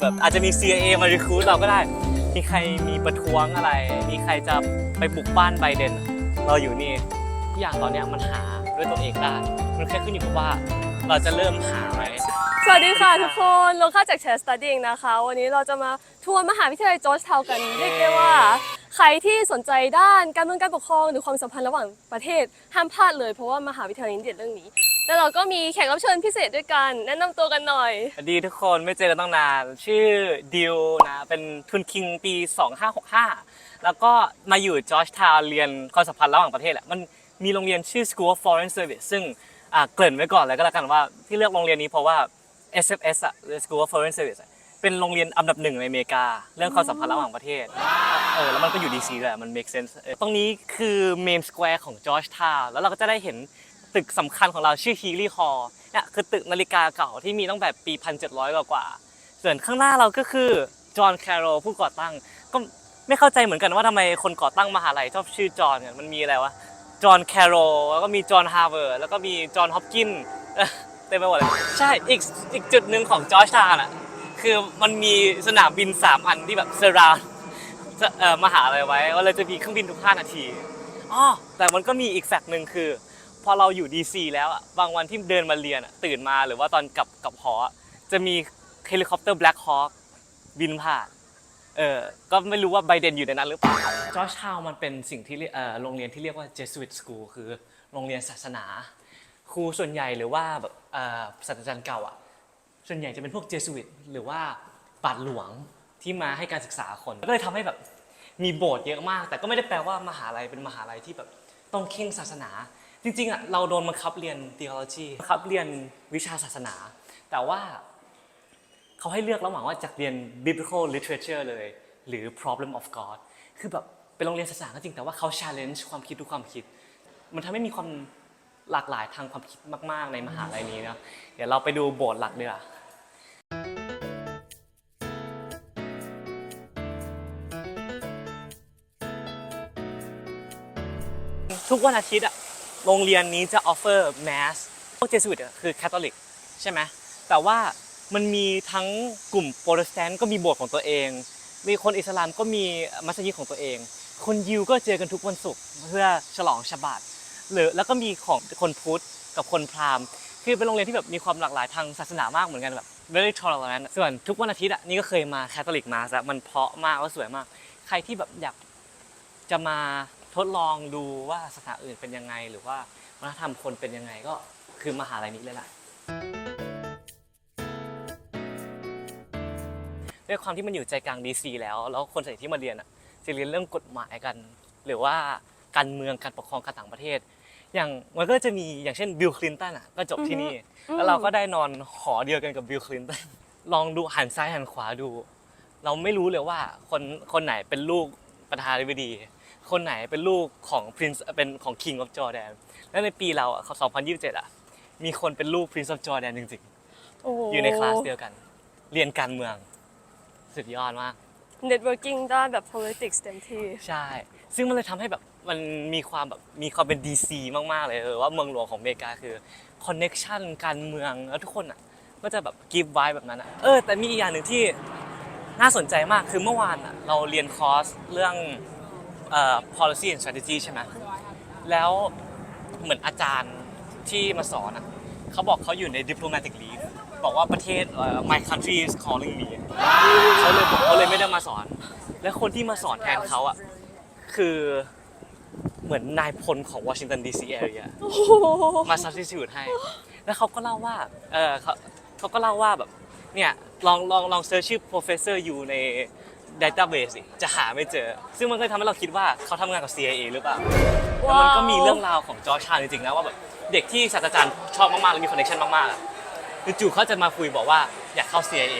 แบบอาจจะมี CIA มารีคูดเราก็ได้ มีใครมีประท้วงอะไร มีใครจะไปบุกบ้านไบเดน เราอยู่นี่ทุกอย่างตอนเนี้ยมันหาด้วยตัวเองได้ มันแค่ขึ้นอยู่กับว่าเราจะเริ่มหาไหม สวัสดีค่ะทุกคนโลค่าจากแชร์สตัดดิ้งนะคะ วันนี้เราจะมาทัวร์มหาวิทยาลัยจอร์จทาวน์กันเรียกได้ว่า ใครที่สนใจด้านการเมืองการปกครองหรือความสัมพันธ์ระหว่างประเทศห้ามพลาดเลยเพราะว่ามหาวิทยาลัยนี้เด่นเรื่องนี้ แล้วเราก็มีแขกรับเชิญพิเศษด้วยกัน แนะนำตัวกันหน่อย สวัสดีทุกคนไม่เจอกันตั้งนาน ชื่อดิวนะเป็นทุนคิงปี 2565 แล้วก็มาอยู่จอร์จทาวเรียนความสัมพันธ์ระหว่างประเทศแหละมันมีโรงเรียนชื่อ School of Foreign Service ซึ่งอะเกริ่นไว้ก่อนเลยก็แล้วกันว่าที่เลือกโรงเรียนนี้เพราะว่า SFS อะ School of Foreign Service อะเป็นโรงเรียนอันดับหนึ่งในอเมริกา เรื่องความสัมพันธ์ระหว่างประเทศ เออ แล้วมันก็อยู่ดีซีด้วยมัน make sense เออตรงนี้คือเมนสแควร์ของจอร์จทาวแล้วเราก็จะได้เห็น ตึกสำคัญของเราชื่อฮีลี h อ l เนี่ยคือตึกนาฬิกาเก่าที่มีตั้งแต่ปี 1700 กว่ากว่า ส่วนข้างหน้าเราก็คือจอห์นแคโรผู้ก่อตั้ง ก็ไม่เข้าใจเหมือนกันว่าทำไมคนก่อตั้งมหาลัยชอบชื่อจอห์นกันมันมีอะไรวะจอห์นแคโรแล้วก็มีจอห์นฮาร์เวิร์ดแล้วก็มีจอห์นฮอปกินเต็มไปหมดเลยใช่อีกอีกจุดหนึ่งของจอร์จทาวน่ะคือมันมีสนามบิน 3 อันที่แบบเซราวเอ่อมหาลัยไว้ว่าเราจะมีเครื่องบินทุก 5 นาทีอ๋อแต่มันก็มีอีกแฟกต์หนึ่งคือ พอเราอยู่ดีซีแล้วอะบางวันที่เดินมาเรียนอะตื่นมาหรือว่าตอนกลับกลับหอจะมีเฮลิคอปเตอร์แบล็คฮอ k บินผ่านเออก็ไม่รู้ว่าไบเดนอยู่ในนั้นหรือเปล่าจอร์จทาวมันเป็นสิ่งที่เอ่อโรงเรียนที่เรียกว่า Jesuit School คือโรงเรียนศาสนา ครูส่วนใหญ่หรือว่าแบบอ่อศาสตราจารย์เก่าอะส่วนใหญ่จะเป็นพวกเจสุอิตหรือว่าบาทหลวงที่มาให้การศึกษาคนก็เลยทำให้แบบมีโบสถ์เยอะมาก แต่ก็ไม่ได้แปลว่ามหาลัยเป็นมหาลัยที่แบบต้องเข่งศาสนา จริงๆอะเราโดนบังคับเรียน theology บังคับเรียนวิชาศาสนา แต่ว่าเขาให้เลือกระหว่างว่าจากเรียน biblical literature เลย หรือ problem of God คือแบบเป็นโรงเรียนศาสนาก็จริงแต่ว่าเขา challenge ความคิดทุกความคิด มันทำให้มีความหลากหลายทางความคิดมาก ๆ ในมหาลัยนี้เนาะเดี๋ยวเราไปดูโบสถ์หลักดีกว่าทุกวันอาทิตย์อะ โรงเรียนนี้จะ offer mass พวกเจสุิตคือคาทอลิกใช่ไหมแต่ว่ามันมีทั้งกลุ่มโปรเตสแตนต์ก็มีโบสถ์ของตัวเอง มีคนอิสลามก็มีมัสยิดของตัวเอง คนยิวก็เจอกันทุกวันศุกร์เพื่อฉลองชบาตหรือแล้วก็มีของคนพุทธกับคนพราหมณ์ คือเป็นโรงเรียนที่แบบมีความหลากหลายทางศาสนามากเหมือนกันแบบ very tolerant ส่วนทุกวันอาทิตย์อะนี่ก็เคยมาคาทอลิกมาซะมันเพาะมากแล้วสวยมาก ใครที่แบบอยากจะมา ทดลองดูว่าสถานอื่นเป็นยังไง หรือว่าวัฒนธรรมคนเป็นยังไงก็คือมหาลัยนี้เลยแหละด้วยความที่มันอยู่ใจกลางดีซีแล้ว แล้วคนส่วนใหญ่ที่มาเรียนอะจะเรียนเรื่องกฎหมายกัน หรือว่าการเมืองการปกครองการต่างประเทศ อย่างมันก็จะมีอย่างเช่นบิลคลินตันอะก็จบที่นี่ แล้วเราก็ได้นอนหอเดียวกันกับบิลคลินตันลองดูหันซ้ายหันขวาดู เราไม่รู้เลยว่าคนคนไหนเป็นลูกประธานาธิบดี คนไหนเป็นลูกของ Prince เป็นของ King of Jordan และในปีเราอะ2027อะมีคนเป็นลูก Prince of Jordan จริงโอ้โห ๆอยู่ในคลาสเดียวกัน เรียนการเมือง สุดยอดมาก networking ด้านแบบ politics เต็มที่ใช่ ซึ่งมันเลยทำให้แบบมันมีความแบบมีความเป็น DC มากๆเลยเออว่าเมืองหลวงของอเมริกาคือคอนเน็กชันการเมืองแล้วทุกคนอะ ก็จะแบบกีฟไวแบบนั้นอะ เออ แต่มีอีกอย่างหนึ่งที่น่าสนใจมากคือเมื่อวานอะ เราเรียนคอร์สเรื่อง เอ่อ policy and strategy ใช่ไหมแล้วเหมือนอาจารย์ที่มาสอนอะเขาบอกเขาอยู่ใน diplomatic leave บอกว่าประเทศเอ่อ my country is calling me เขาเลยเขาเลยไม่ได้มาสอน และคนที่มาสอนแทนเขาอะคือเหมือนนายพลของวอชิงตันดีซีแอเรียมา substitute ให้ แล้วเขาก็เล่าว่าเออเขาเขาก็เล่าว่าแบบเนี่ยลองลองลองเซิร์ชชื่อ professor อยู่ใน database สิจะหาไม่เจอ ซึ่งมันก็เลยทำให้เราคิดว่าเขาทำงานกับ CIA หรือเปล่าแล้วมันก็มีเรื่องราวของจอร์จชาจริงๆนะว่าแบบเด็กที่ศาสตราจารย์ชอบมากๆและมีคอนเนคชั่นมากๆอะจู่ๆเขาจะมาคุยบอกว่าอยากเข้า CIA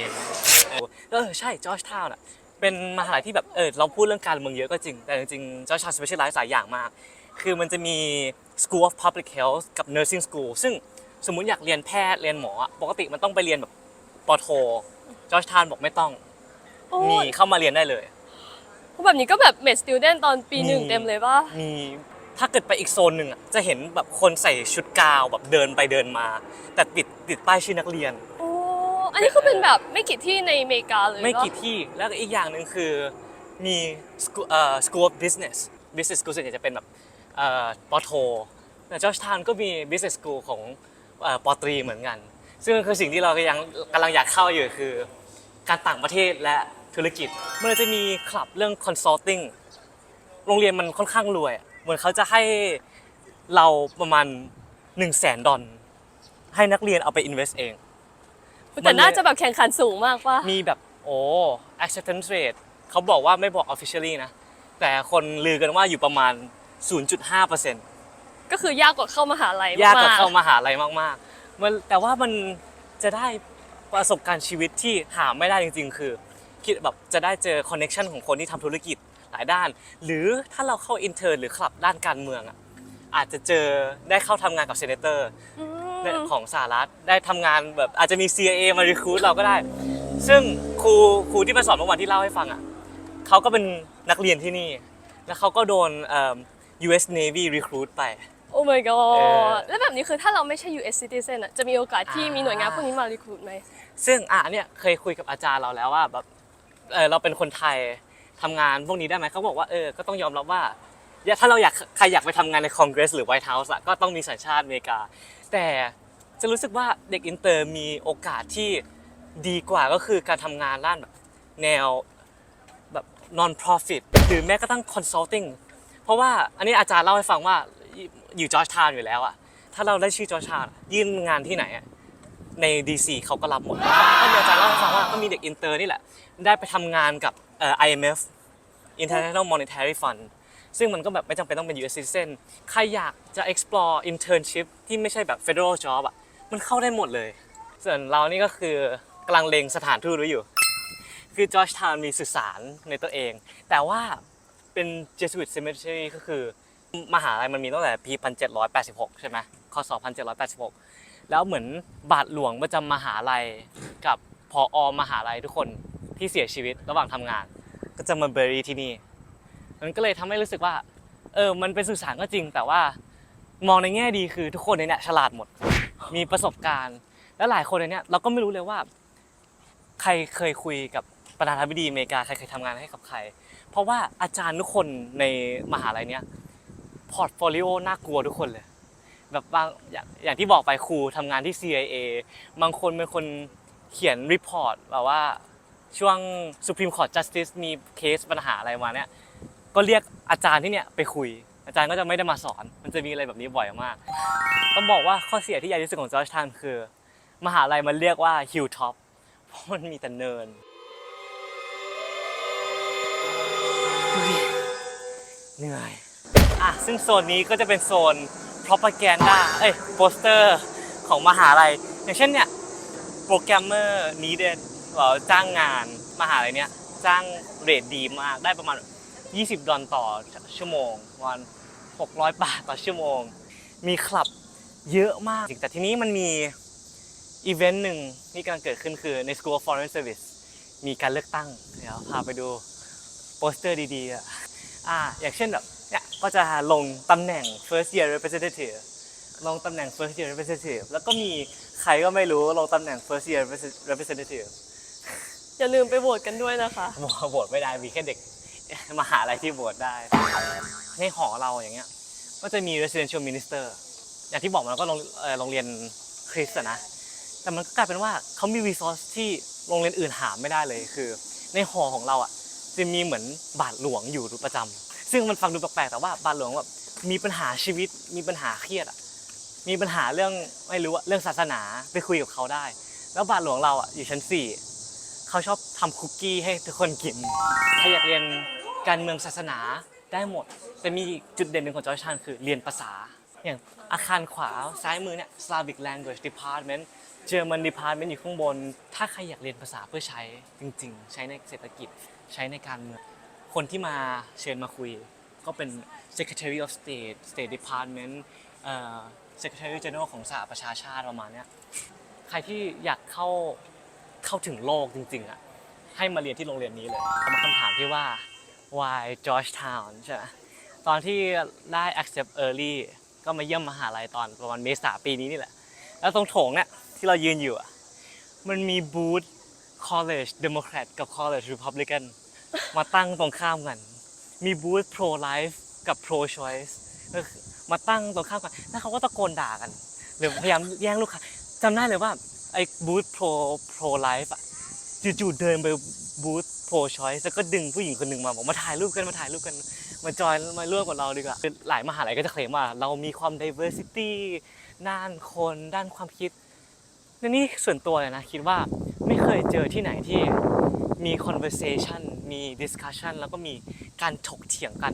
เออเออใช่จอร์จทาวน์อะเป็นมหาลัยที่แบบเออเราพูดเรื่องการเมืองเยอะก็จริง แต่จริงๆจอร์จทาวน์ specialize หลายอย่างมาก คือมันจะมี School of Public Health กับ Nursing School ซึ่งสมมุติอยากเรียนแพทย์เรียนหมออะปกติมันต้องไปเรียนแบบปอโทจอร์จทาวน์บอกไม่ต้อง โอ้มีเข้ามาเรียนได้เลยแบบนี้ก็แบบ med student ตอนปีหนึ่งมี เต็มเลยป่ะ มีถ้าเกิดไปอีกโซนหนึ่งอะจะเห็นแบบคนใส่ชุดกาวแบบเดินไปเดินมา แต่ติดติดป้ายชื่อนักเรียน โอ้ อันนี้คือเป็นแบบไม่กี่ที่ในอเมริกาเลยไม่กี่เหรอที่แล้วก็อีกอย่างหนึ่งคือมี school เอ่อ school of business business school ส่วนใหญ่จะเป็นแบบเอ่อปอโทแต่จอร์จทาวน์ก็มี business school ของเอ่อปอตรีเหมือนกัน ซึ่งคือสิ่งที่เราก็ยังกำลังอยากเข้าอยู่คือ การต่างประเทศและ ธุรกิจ มันจะมีคลับเรื่อง consulting โรงเรียนมันค่อนข้างรวยอะเหมือนเขาจะให้เราประมาณ1 0 0 0 0แสนดอลให้นักเรียนเอาไป invest เอง แต่น่าจะแบบแข่งขันสูงมากป่ะ มีแบบโอ้ acceptance rate เขาบอกว่าไม่บอก officially นะ แต่คนลือกันว่าอยู่ประมาณ 0.5%ก็คือยากกว่าเข้ามหาลัยยากกว่าๆเข้ามหาลัยมากๆมันแต่ว่ามันจะได้ประสบการณ์ชีวิตที่หาไม่ได้จริง ๆ คือ คิดแบบจะได้เจอ connection ของคนที่ทำธุรกิจหลายด้าน หรือถ้าเราเข้า intern หรือคลับด้านการเมืองอะอาจจะเจอได้เข้าทำงานกับ senator อืมของสหรัฐได้ทำงานแบบอาจจะมี CIA มา recruit เราก็ได้ ซึ่งครูครูที่มาสอนเมื่อวานที่เล่าให้ฟังอะเขาก็เป็นนักเรียนที่นี่ แล้วเขาก็โดนเอิ่ม US Navy recruit ไปโอ้ my เอ god อแล้วแบบนี้คือถ้าเราไม่ใช่ US citizen อะจะมีโอกาสที่อ่ามีมีหน่วยงานพวกนี้มา recruit ไหมซึ่งอะเนี่ยเคยคุยกับอาจารย์เราแล้วว่าแบบ เออเราเป็นคนไทยทำงานพวกนี้ได้ไหมเขาบอกว่าเออก็ต้องยอมรับว่าอย่าถ้าเราอยากใครอยากไปทำงานในคอนเกรสหรือไวท์เฮาส์อะก็ต้องมีสัญชาติอเมริกา แต่จะรู้สึกว่าเด็กอินเตอร์มีโอกาสที่ดีกว่าก็คือการทำงานด้านแบบแนวแบบ non profit หรือแม้กระทั่ง consulting เพราะว่าอันนี้อาจารย์เล่าให้ฟังว่าอยู่จอร์จทาวน์อยู่แล้วอะถ้าเราได้ชื่อจอร์จทาวน์ยื่นงานที่ไหนอะใน DC เขาก็รับหมดก็มีอาจารย์เล่าให้ฟังว่าก็มีเด็กอินเตอร์นี่แหละ ได้ไปทำงานกับเอ่อ IMF International Monetary Fund ซึ่งมันก็แบบไม่จำเป็นต้องเป็น US citizen ใครอยากจะ explore internship ที่ไม่ใช่แบบ federal job อะ มันเข้าได้หมดเลย ส่วนเรานี่ก็คือกำลังเลงสถานทูตไว้อยู่ คือ Georgetown มีสื่อสารในตัวเอง แต่ว่าเป็น Jesuit Cemetery ก็คือ มหาลัยมันมีตั้งแต่ปี 1786 ใช่ไหมคศ1786 แล้วเหมือนบาทหลวงประจำมหาลัยกับพออมหาลัยทุกคน ที่เสียชีวิตระหว่างทำงาน ก็จะมาเบรีที่นี่ มันก็เลยทำให้รู้สึกว่า เออ มันเป็นสื่อสารก็จริง แต่ว่ามองในแง่ดีคือทุกคนในเนี้ยฉลาดหมด มีประสบการณ์ และหลายคนในเนี้ยเราก็ไม่รู้เลยว่า ใครเคยคุยกับประธานาธิบดีอเมริกาใครเคยทำงานให้กับใคร เพราะว่าอาจารย์ทุกคนในมหาลัยเนี้ยพอร์ตโฟลิโอน่ากลัวทุกคนเลยแบบบางอย่างอย่างที่บอกไปครูทำงานที่ CIA บางคนเป็นคนเขียนรีพอร์ตแบบว่า ช่วง Supreme Court Justice มีเคสปัญหาอะไรมาเนี่ยก็เรียกอาจารย์ที่เนี่ยไปคุย อาจารย์ก็จะไม่ได้มาสอน มันจะมีอะไรแบบนี้บ่อยมาก ต้องบอกว่าข้อเสียที่ใหญ่ที่สุดของจอร์จทาวน์คือ มหาลัยมันเรียกว่าฮิลท็อปเพราะมันมีแต่เนินเหนื่อยอะซึ่งโซนนี้ก็จะเป็นโซน propaganda เอ้ยโปสเตอร์ของมหาลัย อย่างเช่นเนี่ยโปรแกรมเมอร์ needed เราจ้างงานมหาลัยเนี้ยจ้างเรทดีมากได้ประมาณ 20 ดอลต่อชั่วโมงวัน 600 บาทต่อชั่วโมง มีคลับเยอะมากแต่ทีนี้มันมีอีเวนต์หนึ่งที่กำลังเกิดขึ้นคือใน School of Foreign Service มีการเลือกตั้ง เดี๋ยวพาไปดูโปสเตอร์ดีๆอะอ่าอย่างเช่นแบบเนี่ยก็จะลงตำแหน่ง first year representative ลงตำแหน่ง first year representative แล้วก็มีใครก็ไม่รู้ลงตำแหน่ง first year representative อย่าลืมไปโหวตกันด้วยนะคะ โหวตไม่ได้มีแค่เด็ก มหาลัยที่โหวตได้ในหอเราอย่างเงี้ย ก็จะมี residential minister อย่างที่บอกมันก็โรงเรียนคริสต์อะนะ แต่มันก็กลายเป็นว่าเขามี resource ที่โรงเรียนอื่นหาไม่ได้เลยคือ ในหอของเราอะจะมีเหมือนบาทหลวงอยู่ประจำซึ่งมันฟังดูแปลกๆแต่ว่าบาทหลวงแบบมีปัญหาชีวิตมีปัญหาเครียดอะมีปัญหาเรื่องไม่รู้อะเรื่องศาสนาไปคุยกับเขาได้ แล้วบาทหลวงเราอะอยู่ชั้นสี่ เขาชอบทำคุกกี้ให้ทุกคนกินใครอยากเรียนการเมืองศาสนาได้หมด แต่มีจุดเด่นหนึ่งของจอร์จทานคือเรียนภาษา อย่างอาคารขวาซ้ายมือเนี่ย Slavic Language Department German Department อยู่ข้างบน ถ้าใครอยากเรียนภาษาเพื่อใช้จริง ๆ ใช้ในเศรษฐกิจใช้ในการเมือง คนที่มาเชิญมาคุย ก็เป็น Secretary of State State Department Secretary General ของสหประชาชาติประมาณเนี้ยใครที่อยากเข้า เข้าถึงโลกจริงๆอะให้มาเรียนที่โรงเรียนนี้เลยคำคำถามที่ว่า why Georgetown ใช่ไหมตอนที่ได้ accept early ก็มาเยี่ยมมหาลัยตอนประมาณเมษาปีนี้นี่แหละ แล้วตรงโถงเนี่ยที่เรายืนอยู่อะมันมีบูธ college democrat กับ college republican มาตั้งตรงข้ามกัน มีบูธ pro life กับ pro choice มาตั้งตรงข้ามกัน แล้วเขาก็ตะโกนด่ากัน หรือพยายามแย่งลูกค้าจำได้เลยว่า ไอ้บูธ pro pro life อะจู่ๆเดินไปบูธ pro choice แล้วก็ดึงผู้หญิงคนหนึ่งมาบอกมาถ่ายรูปกันมาถ่ายรูปกันมาจอยมาร่วมกับเราดีกว่าคือหลายมหาลัยก็จะเคลมว่า เรามีความ diversity ด้านคนด้านความคิดและนี่ส่วนตัวเลยนะคิดว่าไม่เคยเจอที่ไหนที่มี conversation มี discussion แล้วก็มีการถกเถียงกัน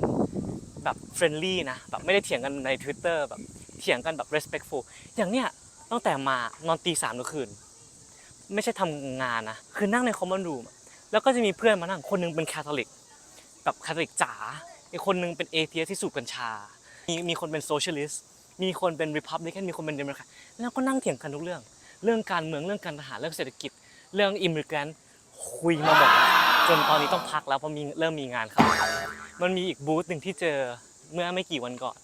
แบบ friendly นะแบบไม่ได้เถียงกันใน Twitter แบบเถียงกันแบบ respectful อย่างเนี้ย ตั้งแต่มานอนตีสามทุกคืน ไม่ใช่ทำงานนะ คือนั่งใน common room อะแล้วก็จะมีเพื่อนมานั่งคนหนึงเป็นคาทอลิกแบบคาทอลิกจ๋าอีกคนนึงเป็นเอเทียที่สูบกัญชา มีมีคนเป็นโซเชียลิสต์มีคนเป็นริพับลิกันมีคนเป็นเดโมแครตแล้วก็นั่งเถียงกันทุกเรื่อง เรื่องการเมืองเรื่องการทหารเรื่องเศรษฐกิจ เรื่องอิมมิเกรนคุยมาหมดจนตอนนี้ต้องพักแล้วเพราะมีเริ่มมีงานเข้ามันมีอีกบูธหนึ่งที่เจอเมื่อไม่กี่วันก่อน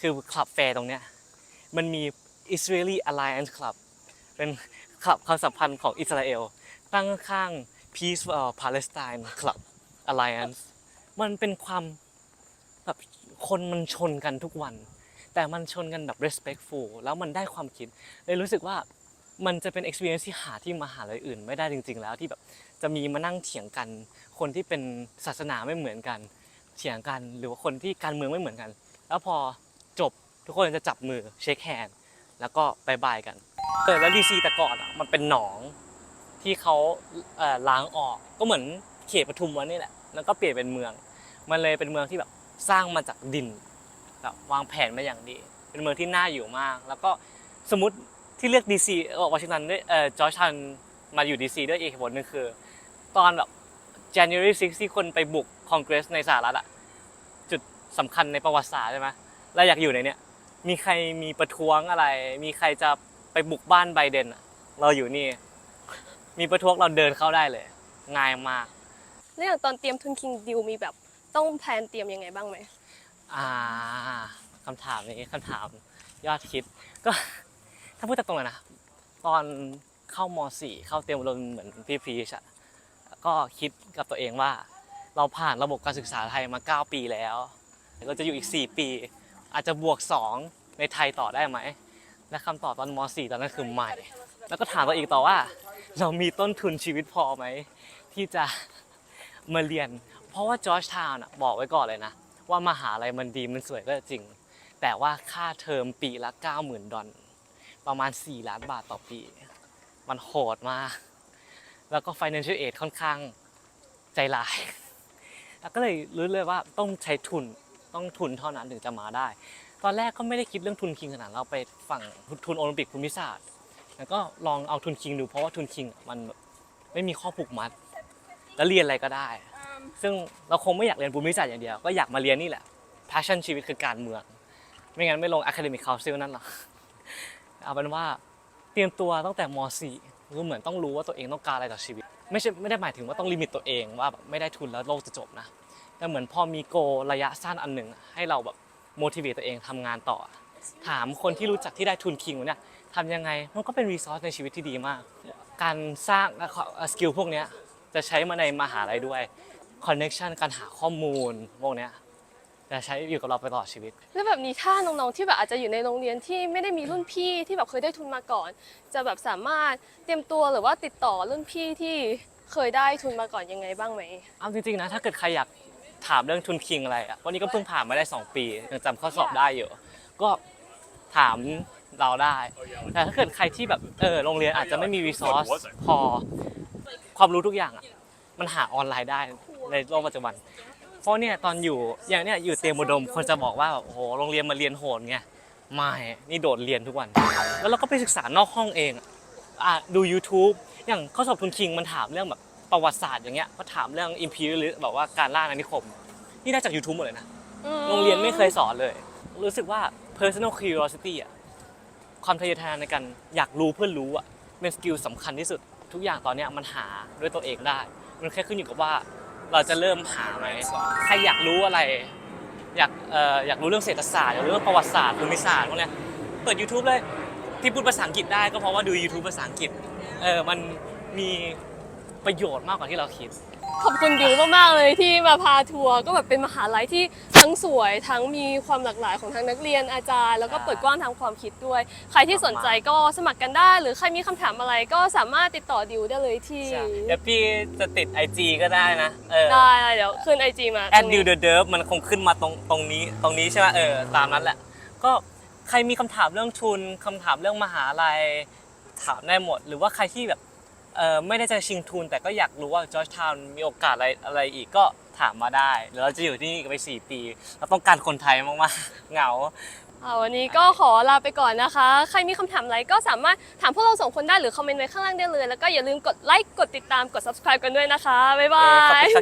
คือคลับแฟร์ตรงเนี้ยมันมี Israeli Alliance Club เป็นคลับความสัมพันธ์ของอิสราเอล ตั้งข้าง Peace for Palestine Club Alliance มันเป็นความแบบคนมันชนกันทุกวัน แต่มันชนกันแบบ respectful แล้วมันได้ความคิด เลยรู้สึกว่ามันจะเป็น experience ที่หาที่มหาลัยอื่น ไม่ได้จริง ๆ แล้วที่แบบจะมีมานั่งเถียงกัน คนที่เป็นศาสนาไม่เหมือนกัน เถียงกันหรือว่าคนที่การเมืองไม่เหมือนกัน แล้วพอจบทุกคนจะจับมือเช็คแฮนด์ แล้วก็บายบายกันเออแล้วดีซีแต่ก่อนอะมันเป็นหนองที่เขาเอ่อล้างออกก็เหมือนเขตปทุมวันนี่แหละแล้วก็เปลี่ยนเป็นเมือง มันเลยเป็นเมืองที่แบบสร้างมาจากดินแบบวางแผนมาอย่างดี เป็นเมืองที่น่าอยู่มาก แล้วก็สมมติที่เลือกดีซีวอชิงตันด้วยเอ่อจอร์จทันมาอยู่ดีซีด้วยอีกเหตุผลหนึ่งคือ ตอนแบบ January 6ที่คนไปบุกคอนเกรสในสหรัฐอะจุดสำคัญในประวัติศาสตร์ใช่ไหมเราอยากอยู่ในเนี้ย มีใครมีประท้วงอะไร มีใครจะไปบุกบ้านไบเดนอะเราอยู่นี่ มีประท้วงเราเดินเข้าได้เลย ง่ายมาก แล้วอย่างตอนเตรียมทุนคิงดิวมีแบบต้องแพลนเตรียมยังไงบ้างไหมอ่าคำถามนี้คำถามยอดคิด ก็ ถ้าพูดตรงๆเลยนะ ตอนเข้าม .4 เข้าเตรียมอุดมเหมือนพี่พรีชอะก็คิดกับตัวเองว่า เราผ่านระบบการศึกษาไทยมา 9 ปีแล้วก็จะอยู่อีก 4 ปี อาจจะบวก 2 ในไทยต่อได้ไหม และคำตอบตอนม .4 ตอนนั้นคือไม่ แล้วก็ถามตัวเองต่อว่า เรามีต้นทุนชีวิตพอไหม ที่จะมาเรียน เพราะว่าจอร์จทาวน์บอกไว้ก่อนเลยนะ ว่ามหาลัยมันดีมันสวยก็จริง แต่ว่าค่าเทอมปีละ 90,000 ดอลประมาณ 4 ล้านบาทต่อปี มันโหดมาก แล้วก็ financial aid ค่อนข้างใจร้าย แล้วก็เลยรู้เลยว่าต้องใช้ทุน ต้องทุนเท่านั้นถึงจะมาได้ ตอนแรกก็ไม่ได้คิดเรื่องทุนคิงขนาดเราไปฝั่งทุนโอลิมปิกภูมิศาสตร์ แล้วก็ลองเอาทุนคิงดูเพราะว่าทุนคิงมันไม่มีข้อผูกมัด แล้วเรียนอะไรก็ได้ ซึ่งเราคงไม่อยากเรียนภูมิศาสตร์อย่างเดียว ก็อยากมาเรียนนี่แหละ passion ชีวิตคือการเมือง ไม่งั้นไม่ลง academic council นั่นหรอกเอาเป็นว่าเตรียมตัวตั้งแต่ม .4 คือเหมือนต้องรู้ว่าตัวเองต้องการอะไรจากชีวิต ไม่ใช่ไม่ได้หมายถึงว่าต้องลิมิตตัวเองว่าแบบไม่ได้ทุนแล้วโลกจะจบนะ แต่เหมือนพอมีโกระยะสั้นอันหนึ่งให้เราแบบ motivate ตัวเองทำงานต่อ ถามคนที่รู้จักที่ได้ทุนคิงเนี่ยทำยังไงมันก็เป็นรีซอสในชีวิตที่ดีมาก การสร้างสกิลพวกเนี้ยจะใช้มาในมหาลัยด้วยคอนเน็ชันการหาข้อมูลพวกเนี้ยจะใช้อยู่กับเราไปตลอดชีวิต แล้วแบบนี้ถ้าน้องๆที่แบบอาจจะอยู่ในโรงเรียนที่ไม่ได้มีรุ่นพี่ที่แบบเคยได้ทุนมาก่อน จะแบบสามารถเตรียมตัวหรือว่าติดต่อรุ่นพี่ที่เคยได้ทุนมาก่อนยังไงบ้างไหม เอาจริงๆนะถ้าเกิดใครอยาก ถามเรื่องทุนคิงอะไรอะวันนี้ก็เพิ่งผ่านมาได้ 2 ปียังจำข้อสอบได้อยู่ ก็ถามเราได้ แต่ถ้าเกิดใครที่แบบเออโรงเรียนอาจจะไม่มีรีซอสพอความรู้ทุกอย่างอะมันหาออนไลน์ได้ในโลกปัจจุบัน เพราะเนี่ยตอนอยู่อย่างเนี้ยอยู่เตรียมอุดมคนจะบอกว่าแบบโอ้โหโรงเรียนมาเรียนโหดไงไม่นี่โดดเรียนทุกวัน แล้วเราก็ไปศึกษานอกห้องเองอะอะดู YouTube อย่างข้อสอบทุนคิงมันถามเรื่องแบบ ประวัติศาสตร์อย่างเงี้ยก็ถามเรื่องอิมพีหรือแบบว่าการล่าอาณานิคม นี่ได้จาก YouTube หมดเลยนะ โรงเรียนไม่เคยสอนเลย รู้สึกว่า personal curiosity อะความทะเยอทะยานในการอยากรู้เพื่อรู้อะเป็นสกิลสำคัญที่สุด ทุกอย่างตอนเนี้ยมันหาด้วยตัวเองได้ มันแค่ขึ้นอยู่กับว่าเราจะเริ่มหาไหมใครอยากรู้อะไร อยากเอ่ออยากรู้เรื่องเศรษฐศาสตร์อยากรู้เรื่องประวัติศาสตร์ภูมิศาสตร์พวกเนี้ยเปิด YouTube เลยที่พูดภาษาอังกฤษได้ก็เพราะว่าดู YouTube ภาษาอังกฤษ เออ มันมี ประโยชน์มากกว่าที่เราคิด ขอบคุณดิวมากๆเลยที่มาพาทัวร์ก็แบบเป็นมหาลัยที่ทั้งสวยทั้งมีความหลากหลายของทั้งนักเรียนอาจารย์ แล้วก็เปิดกว้างทางความคิดด้วย ใครที่สนใจก็สมัครกันได้ หรือใครมีคำถามอะไรก็สามารถติดต่อดิวได้เลยที่ใช่เดี๋ยวพี่จะติด IG ก็ได้นะ เออได้เดี๋ยวขึ้นไอจีมาแอดตรงดินี้วเดอะเดิร์มันคงขึ้นมาตรงตรงนี้ตรงนี้ใช่ไหมเออ ตามนั้นแหละ ก็ใครมีคำถามเรื่องทุนคำถามเรื่องมหาลัยถามได้หมด หรือว่าใครที่แบบ เออไม่ได้จะชิงทุน แต่ก็อยากรู้ว่าจอร์จทาวน์มีโอกาสอะไรอะไรอีกก็ถามมาได้เดี๋ยวเราจะอยู่ที่นี่กันไป 4 ปี เราต้องการคนไทยมากๆ เหงา อ่าวันนี้ก็ขอลาไปก่อนนะคะ ใครมีคำถามอะไรก็สามารถถามพวกเราสองคนได้หรือคอมเมนต์ไว้ข้างล่างได้เลย แล้วก็อย่าลืมกดไลค์ กดติดตาม กด subscribe กันด้วยนะคะ บ๊ายบาขอบยคุณค